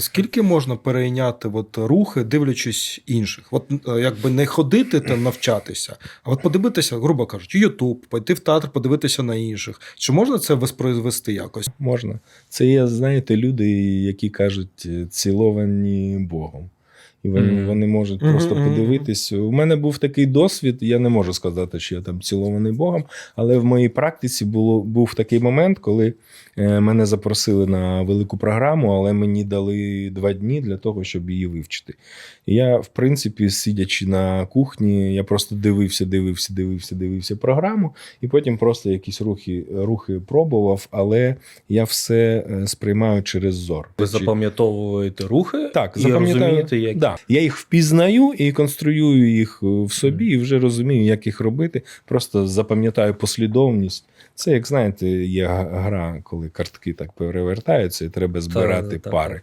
Скільки можна перейняти от рухи, дивлячись інших? От е, якби не ходити та навчатися, а от подивитися, грубо кажучи, Ютуб, пойти в театр, подивитися на інших. Чи можна це воспроизвести якось? Можна. Це є, знаєте, люди, які кажуть, ціловані Богом. І вони, Мгм. вони можуть Мгм, просто мгм. подивитись. У мене був такий досвід, я не можу сказати, що я там цілований Богом, але в моїй практиці було, був такий момент, коли е, мене запросили на велику програму, але мені дали два дні для того, щоб її вивчити. І я, в принципі, сидячи на кухні, я просто дивився, дивився, дивився, дивився програму, і потім просто якісь рухи, рухи пробував, але я все е, сприймаю через зор. Ви Чи- запам'ятовуєте рухи так, запам'ятаю. Да. Я їх впізнаю і конструюю їх е, в собі, і вже розумію, як їх робити. Просто запам'ятаю послідовність. Це, як знаєте, є гра, коли картки так перевертаються, і треба збирати так. пари.